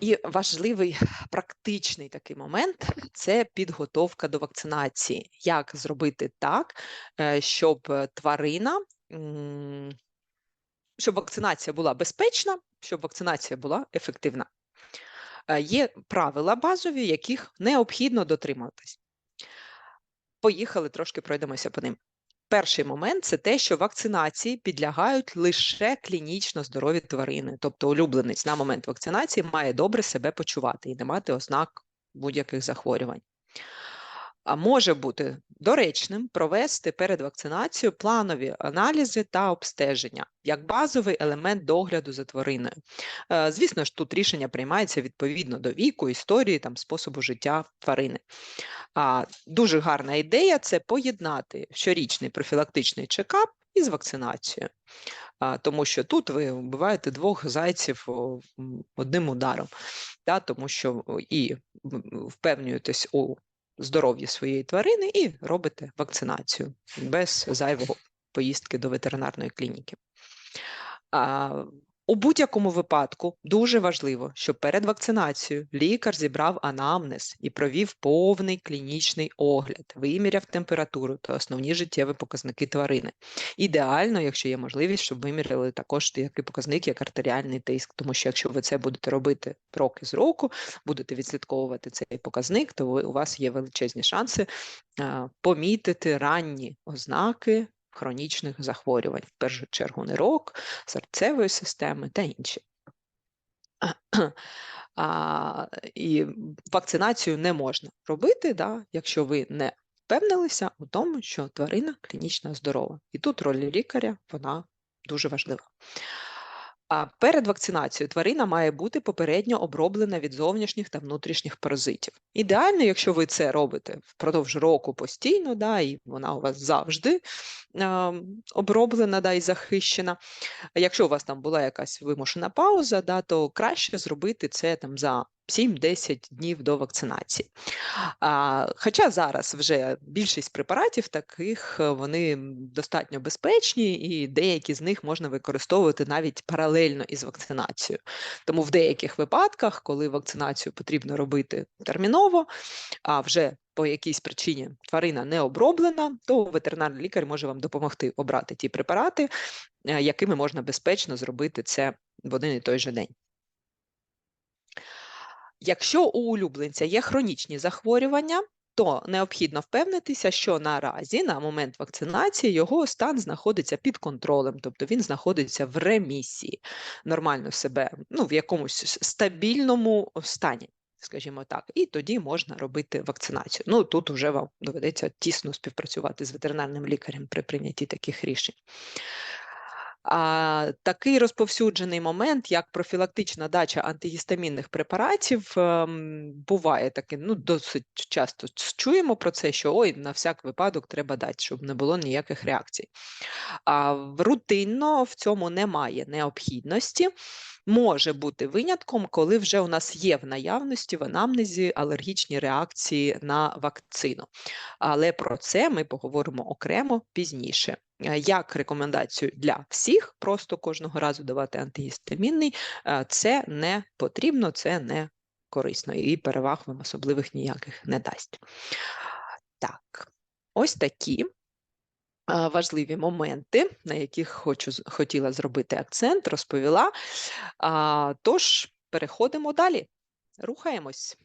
І важливий практичний такий момент це підготовка до вакцинації. Як зробити так, е, щоб тварина, щоб вакцинація була безпечна, щоб вакцинація була ефективна. Е, Є правила базові, яких необхідно дотримуватись. Поїхали, трошки пройдемося по ним. Перший момент це те, що вакцинації підлягають лише клінічно здорові тварини, тобто улюбленець на момент вакцинації має добре себе почувати і не мати ознак будь-яких захворювань. Може бути доречним провести перед вакцинацією планові аналізи та обстеження як базовий елемент догляду за твариною. Е, Звісно ж, тут рішення приймається відповідно до віку, історії там способу життя тварини. А дуже гарна ідея це поєднати щорічний профілактичний чекап із вакцинацією. Тому що тут ви вбиваєте двох зайців одним ударом, тому що і впевнюєтесь у здоров'ї своєї тварини і робите вакцинацію без зайвого поїздки до ветеринарної клініки. А, у будь-якому випадку дуже важливо, щоб перед вакцинацією лікар зібрав анамнез і провів повний клінічний огляд, виміряв температуру та основні життєві показники тварини. Ідеально, якщо є можливість, щоб виміряли також такий показник, як артеріальний тиск, тому що якщо ви це будете робити роки з року, будете відслідковувати цей показник, то ви, у вас є величезні шанси а, помітити ранні ознаки хронічних захворювань, в першу чергу нирок, серцевої системи та інші. А, і вакцинацію не можна робити, да, якщо ви не впевнилися у тому, що тварина клінічно здорова. І тут роль лікаря вона дуже важлива. А перед вакцинацією тварина має бути попередньо оброблена від зовнішніх та внутрішніх паразитів. Ідеально, якщо ви це робите впродовж року постійно, да, і вона у вас завжди е, оброблена да, і захищена. Якщо у вас там була якась вимушена пауза, да, то краще зробити це там за 7-10 днів до вакцинації. А, Хоча зараз вже більшість препаратів таких е, вони достатньо безпечні, і деякі з них можна використовувати навіть паралельно із вакцинацією. Тому в деяких випадках, коли вакцинацію потрібно робити терміново, а вже по якійсь причині тварина не оброблена, то ветеринарний лікар може вам допомогти обрати ті препарати, е, якими можна безпечно зробити це в один і той же день. Якщо у улюбленця є хронічні захворювання, то необхідно впевнитися, що наразі на момент вакцинації його стан знаходиться під контролем, тобто він знаходиться в ремісії, нормально себе, ну, в якомусь стабільному стані, скажімо так, і тоді можна робити вакцинацію. Ну тут вже вам доведеться тісно співпрацювати з ветеринарним лікарем при прийнятті таких рішень. А, Такий розповсюджений момент, як профілактична дача антигістамінних препаратів, ем, буває таке, ну досить часто чуємо про це, що ой, на всяк випадок треба дати, щоб не було ніяких реакцій. А рутинно в цьому немає необхідності. Може бути винятком, коли вже у нас є в наявності в анамнезі алергічні реакції на вакцину. Але про це ми поговоримо окремо пізніше. Е, як рекомендацію для всіх, просто кожного разу давати антигістамінний, е, це не потрібно, це не корисно і переваг вам особливих ніяких не дасть. Так, ось такі е, важливі моменти, на яких хочу, хотіла зробити акцент, розповіла. Тож, переходимо далі, рухаємось.